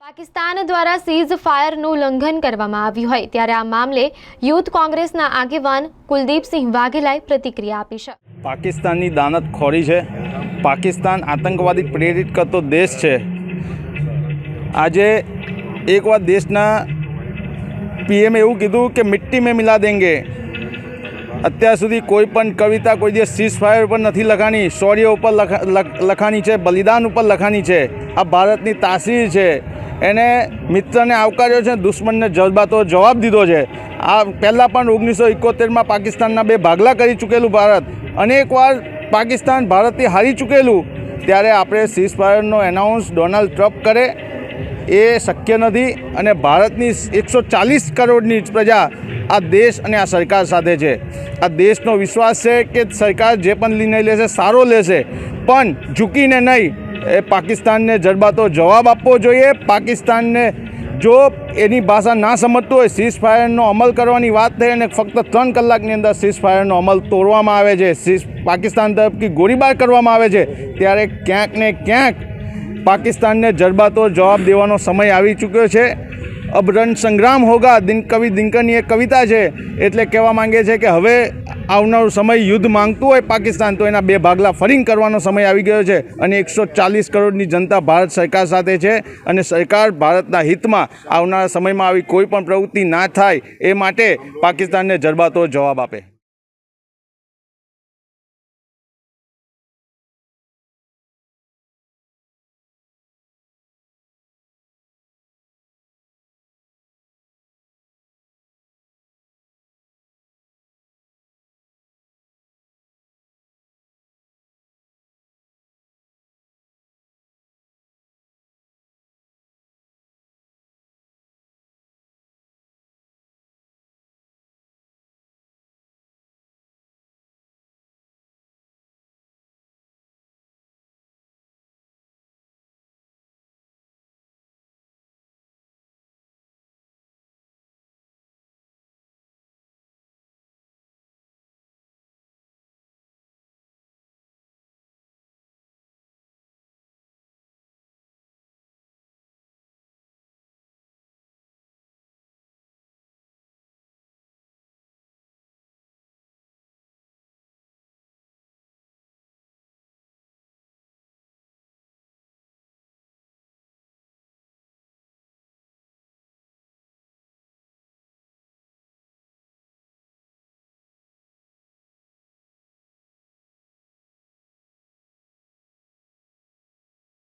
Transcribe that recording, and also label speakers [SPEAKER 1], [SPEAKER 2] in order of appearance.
[SPEAKER 1] પાકિસ્તાન દ્વારા સીઝ ફાયરનું ઉલ્લંઘન કરવામાં આવ્યું હોય ત્યારે આ મામલે યુથ કોંગ્રેસના આગેવાન કુલદીપસિંહ વાઘેલાએ પ્રતિક્રિયા આપી છે.
[SPEAKER 2] પાકિસ્તાનની દાનત ખોરી છે. પાકિસ્તાન આતંકવાદી પ્રેરિત કરતો દેશ છે. આજે એકવાર દેશના પીએમે એવું કીધું કે મિટ્ટી મેં મિલા દેંગે. અત્યાર સુધી કોઈ પણ કવિતા, કોઈ દિવસ સીઝ ફાયર ઉપર નથી લખાણી. શૌર્ય ઉપર લખા- લખાણી છે, બલિદાન ઉપર લખાણી છે. આ ભારતની તાસીર છે. એને મિત્રને આવકાર્યો છે, દુશ્મનને જજબાતો જવાબ દીધો છે. આ પહેલાં પણ ઓગણીસો એકોતેરમાં પાકિસ્તાનના બે ભાગલા કરી ચૂકેલું ભારત. અનેકવાર પાકિસ્તાન ભારતથી હારી ચૂકેલું, ત્યારે આપણે સીઝ ફાયરનો એનાઉન્સ ડોનાલ્ડ ટ્રમ્પ કરે. એ શક્ય નથી અને ભારતની એકસો ચાલીસ કરોડની પ્રજા આ દેશ અને આ સરકાર સાથે છે. આ દેશનો વિશ્વાસ છે કે સરકાર જે પણ નિર્ણય લેશે સારો લેશે, પણ ઝૂકીને નહીં. એ પાકિસ્તાનને જડબાતો જવાબ આપવો જોઈએ. પાકિસ્તાનને જો એની ભાષા ના સમજતું હોય સીઝ ફાયરનો અમલ કરવાની વાત થઈ અને ફક્ત ત્રણ કલાકની અંદર સીઝ ફાયરનો અમલ તોડવામાં આવે છે સીઝ પાકિસ્તાન તરફથી ગોળીબાર કરવામાં આવે છે, ત્યારે ક્યાંક ને ક્યાંક પાકિસ્તાનને જડબાતો જવાબ દેવાનો સમય આવી ચૂક્યો છે. અબ રણ સંગ્રામ હોગા દિન કવિ દિનકરની એક કવિતા છે, એટલે કહેવા માંગે છે કે હવે આવનારો સમય યુદ્ધ માંગતું હોય પાકિસ્તાન, તો એના બે ભાગલા ફરીંગ કરવાનો સમય આવી ગયો છે અને એકસો ચાલીસ કરોડની જનતા ભારત સરકાર સાથે છે અને સરકાર ભારતના હિતમાં આવનારા સમયમાં આવી કોઈ પણ પ્રવૃત્તિ ના થાય એ માટે પાકિસ્તાનને જડબાતો જવાબ આપે.